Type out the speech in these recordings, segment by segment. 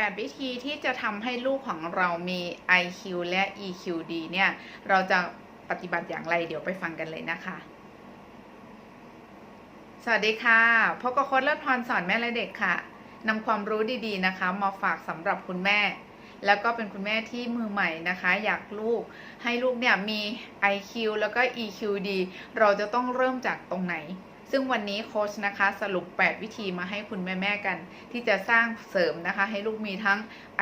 8 วิธีที่จะทำให้ลูกของเรามี IQ และ EQ ดีเนี่ย เราจะปฏิบัติอย่างไรเดี๋ยวไปฟังกันเลยนะคะ สวัสดีค่ะ พบกับโค้ดเลิศพรสอนแม่และเด็กค่ะนำความรู้ดีๆนะคะ มาฝากสำหรับคุณแม่ แล้วก็เป็นคุณแม่ที่มือใหม่นะคะ อยากลูกให้ลูกเนี่ยมี IQ แล้วก็ EQ ดี เราจะต้องเริ่มจากตรงไหน ซึ่งวันนี้โค้ชนะคะสรุป 8 วิธีมาให้คุณแม่ๆกัน ที่จะสร้างเสริมนะคะ ให้ลูกมีทั้ง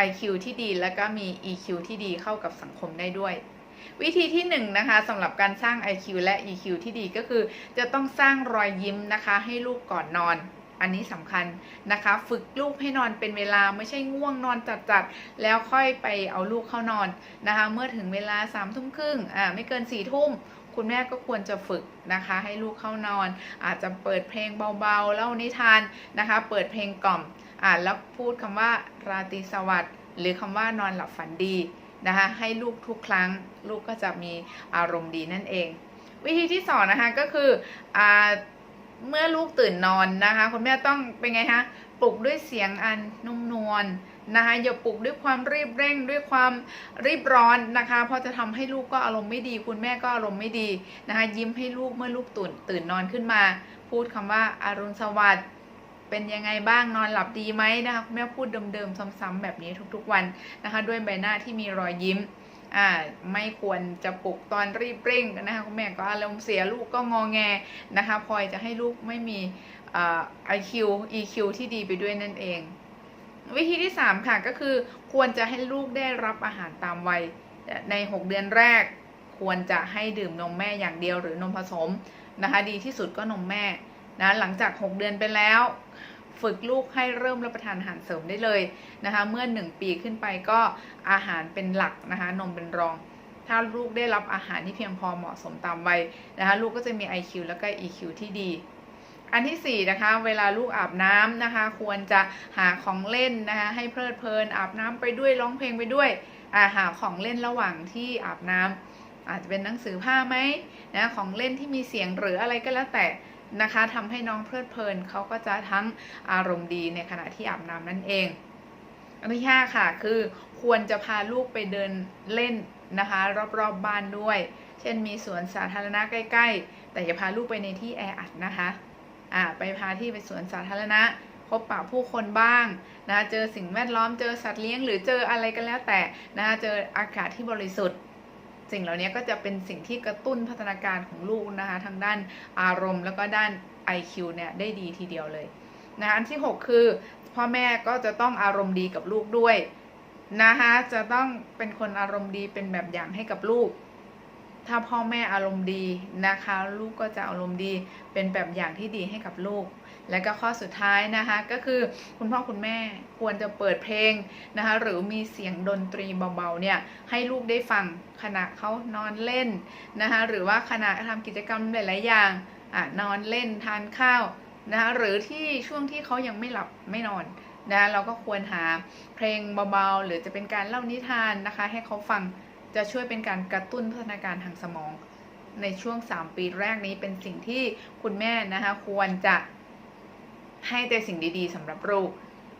IQ ที่ดี แล้วก็มี EQ ที่ดีเข้ากับสังคมได้ด้วย วิธีที่1นงนะคะสำหรับการสร้าง IQ และ EQ ที่ดีก็คือ จะต้องสร้างรอยยิ้มนะคะให้ลูกก่อนนอนอันนี้สำคัญนะคะ ฝึกลูกให้นอนเป็นเวลาไม่ใช่ง่วงนอนจัดๆ แล้วค่อยไปเอาลูกเข้านอนนะคะ เมื่อถึงเวลา3ามทุ่มครึ่งอ่าไม่เกิน4ี่ทุ่ม คุณแม่ก็ควรจะฝึกนะคะ ให้ลูกเข้านอน อาจจะเปิดเพลงเบาๆเล่านิทานนะคะ เปิดเพลงกล่อมอ่านแล้วพูดคำว่าราตรีสวัสดิ์หรือคำว่านอนหลับฝันดีนะคะให้ลูกทุกครั้ง ลูกก็จะมีอารมณ์ดีนั่นเอง วิธีที่สองนะคะก็คืออเมื่อลูกตื่นนอนนะคะ คุณแม่ต้องเป็นไงคะปลุกด้วยเสียงอันนุ่มนวล นะคะอย่าปลุกด้วยความรีบเร่งด้วยความรีบร้อนนะคะ เพราะจะทำให้ลูกก็อารมณ์ไม่ดี คุณแม่ก็อารมณ์ไม่ดีนะคะยิ้มให้ลูกเมื่อลูกตื่นตื่นนอนขึ้นมา พูดคำว่าอารุณสวัสดิ์เป็นยังไงบ้างนอนหลับดีไหมนะคะแม่พูดเดิมๆซ้ำๆแบบนี้ทุกๆวันนะคะ ด้วยใบหน้าที่มีรอยยิ้มอ่าไม่ควรจะปลุกตอนรีบเร่งนะคะคุณแม่ก็อารมณ์เสียลูกก็งอแงนะคะพลอยจะให้ลูกไม่มีอ่า IQ EQ ที่ดีไปด้วยนั่นเอง วิธีที่ 3 ค่ะก็คือควรจะให้ลูกได้รับอาหารตามวัยใน 6 เดือนแรก ควรจะให้ดื่มนมแม่อย่างเดียวหรือนมผสมนะคะ ดีที่สุดก็นมแม่นะหลังจาก 6 เดือนไปแล้ว ฝึกลูกให้เริ่มรับประทานอาหารเสริมได้เลยนะคะ เมื่อ 1 ปีขึ้นไปก็อาหารเป็นหลักนะคะ นมเป็นรอง ถ้าลูกได้รับอาหารที่เพียงพอเหมาะสมตามวัยนะคะ ลูกก็จะมี IQ แล้วก็ EQ ที่ดี อันที่ 4 นะคะ เวลาลูกอาบน้ำนะคะ ควรจะหาของเล่นนะคะให้เพลิดเพลินอาบน้ำไปด้วยร้องเพลงไปด้วยอาหาของเล่นระหว่างที่อาบน้ำอาจจะเป็นหนังสือผ้าไหมนะของเล่นที่มีเสียงหรืออะไรก็แล้วแต่นะคะทำให้น้องเพลิดเพลินเขาก็จะทั้งอารมณ์ดีในขณะที่อาบน้ำนั่นเองอันที่ห้าค่ะคือควรจะพาลูกไปเดินเล่นนะคะ รอบๆบบ้านด้วย เช่นมีสวนสาธารณะใกล้ ๆ แต่อย่าพาลูกไปในที่แออัดนะคะ อ่าไปพาที่ไปสวนสาธารณะ พบปะผู้คนบ้างนะเจอสิ่งแวดล้อมเจอสัตว์เลี้ยง หรือเจออะไรก็แล้วแต่นะคะเจออากาศที่บริสุทธิ์ สิ่งเหล่านี้ก็จะเป็นสิ่งที่กระตุ้นพัฒนาการของลูกนะคะทางด้านอารมณ์ แล้วก็ด้าน IQ เนี่ยได้ดีทีเดียวเลยนะอันที่ 6 คือ พ่อแม่ก็จะต้องอารมณ์ดีกับลูกด้วยนะคะจะต้องเป็นคนอารมณ์ดีเป็นแบบอย่างให้กับลูก ถ้าพ่อแม่อารมณ์ดีนะคะ ลูกก็จะอารมณ์ดีเป็นแบบอย่างที่ดีให้กับลูก และก็ข้อสุดท้ายนะคะ ก็คือคุณพ่อคุณแม่ควรจะเปิดเพลงนะคะ หรือมีเสียงดนตรีเบาๆเนี่ยให้ลูกได้ฟังขณะเขานอนเล่นนะคะหรือว่าขณะทำกิจกรรมหลายๆอย่างอะนอนเล่นทานข้าวนะคะหรือที่ช่วงที่เขายังไม่หลับไม่นอนนะเราก็ควรหาเพลงเบาๆ หรือจะเป็นการเล่านิทานนะคะ ให้เขาฟัง จะช่วยเป็นการกระตุ้นพัฒนาการทางสมองในช่วง 3 ปีแรกนี้เป็นสิ่งที่คุณแม่นะคะควรจะให้แต่สิ่งดีๆสำหรับลูก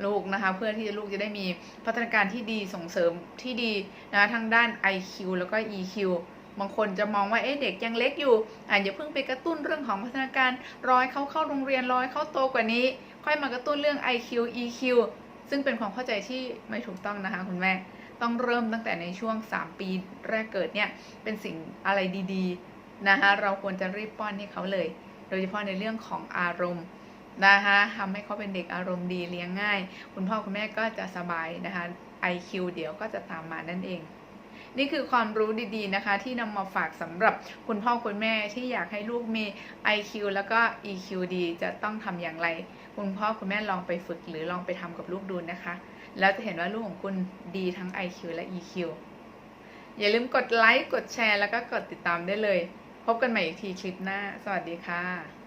ลูกนะคะ เพื่อที่ลูกจะได้มีพัฒนาการที่ดีส่งเสริมที่ดีนะทางด้าน IQ แล้วก็ EQ บางคนจะมองว่าเอ๊ะเด็กยังเล็กอยู่อ่าอย่าเพิ่งไปกระตุ้นเรื่องของพัฒนาการร้อยเขาเข้าโรงเรียนร้อยเขาโตกว่านี้ ค่อยมากระตุ้นเรื่อง IQ EQ ซึ่งเป็นความเข้าใจที่ไม่ถูกต้องนะคะคุณแม่ ต้องเริ่มตั้งแต่ในช่วง 3 ปีแรกเกิดเนี่ยเป็นสิ่งอะไรดีๆนะคะเราควรจะรีบป้อนให้เขาเลย โดยเฉพาะในเรื่องของอารมณ์นะคะทำให้เขาเป็นเด็กอารมณ์ดีเลี้ยงง่าย คุณพ่อคุณแม่ก็จะสบายนะคะ IQ เดี๋ยวก็จะตามมานั่นเอง นี่คือความรู้ดีๆนะคะ ที่นำมาฝากสำหรับคุณพ่อคุณแม่ที่อยากให้ลูกมี IQ แล้วก็ EQ ดีจะต้องทำอย่างไร คุณพ่อคุณแม่ลองไปฝึกหรือลองไปทำกับลูกดูนะคะ แล้วจะเห็นว่าลูกของคุณดีทั้ง IQ และ EQ อย่าลืมกดไลค์ กดแชร์ แล้วก็กดติดตามได้เลย พบกันใหม่อีกทีคลิปหน้า สวัสดีค่ะ